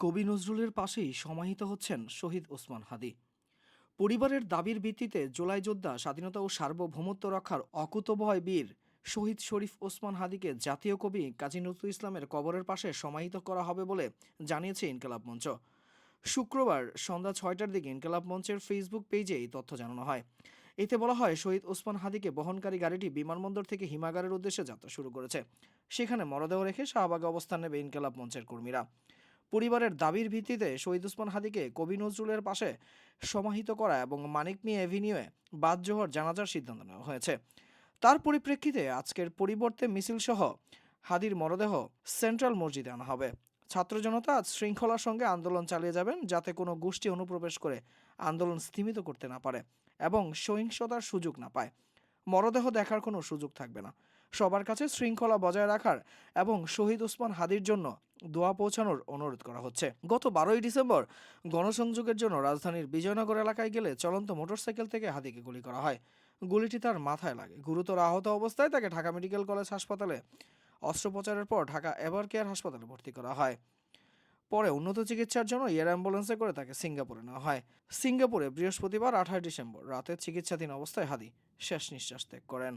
কবি নজরুলের পাশেই সমাহিত হচ্ছেন শহীদ ওসমান হাদি। পরিবারের দাবির ভিত্তিতে জুলাই যোদ্ধা স্বাধীনতা ও সার্বভৌমত্ব রক্ষার অকুতভয় বীর শহীদ শরীফ ওসমান হাদিকে জাতীয় কবি কাজী নজরুল ইসলামের কবরের পাশে সমাহিত করা হবে বলে জানিয়েছে ইনকেলাব মঞ্চ। শুক্রবার সন্ধ্যা ছয়টার দিকে ইনকেলাব মঞ্চের ফেসবুক পেজে এই তথ্য জানানো হয়। এতে বলা হয়, শহীদ ওসমান হাদিকে বহনকারী গাড়িটি বিমানবন্দর থেকে হিমাগারের উদ্দেশ্যে যাত্রা শুরু করেছে। সেখানে মরদেহ রেখে শাহবাগে অবস্থান নেবে ইনকেলাব মঞ্চের কর্মীরা। পরিবারের দাবির ভিত্তিতে শহীদ ওসমান হাদিকে কবি নজরুলের পাশে সমাহিত করা এবং মানিক মিয়া এভিনিউয়ে বাদ জোহর জানাজার সিদ্ধান্ত নেওয়া হয়েছে। তার পরিপ্রেক্ষিতে আজকের পরিবর্তে মিছিল সহ হাদির মরদেহ সেন্ট্রাল মসজিদে আনা হবে। ছাত্র জনতা আজ শৃঙ্খলার সঙ্গে আন্দোলন চালিয়ে যাবেন যাতে কোনো গোষ্ঠী অনুপ্রবেশ করে আন্দোলন স্থিমিত করতে না পারে এবং সহিংসতার সুযোগ না পায়। মরদেহ দেখার কোনো সুযোগ থাকবে না। সবার কাছে শৃঙ্খলা বজায় রাখার এবং শহীদ ওসমান হাদির জন্য দোয়া পৌঁছানোর অনুরোধ করা হচ্ছে। গত বারোই ডিসেম্বর গণসংযোগের জন্য রাজধানীর বিজয়নগর এলাকায় গেলে চলন্ত মোটরসাইকেল থেকে হাদিকে গুলি করা হয়। গুলিটি তার মাথায় লাগে। গুরুতর আহত অবস্থায় তাকে ঢাকা মেডিকেল কলেজ হাসপাতালে অস্ত্রোপচারের পর ঢাকা এভার কেয়ার হাসপাতালে ভর্তি করা হয়। পরে উন্নত চিকিৎসার জন্য এয়ার অ্যাম্বুলেন্সে করে তাকে সিঙ্গাপুরে নেওয়া হয়। সিঙ্গাপুরে বৃহস্পতিবার আঠাশ ডিসেম্বর রাতে চিকিৎসাধীন অবস্থায় হাদি শেষ নিঃশ্বাস ত্যাগ করেন।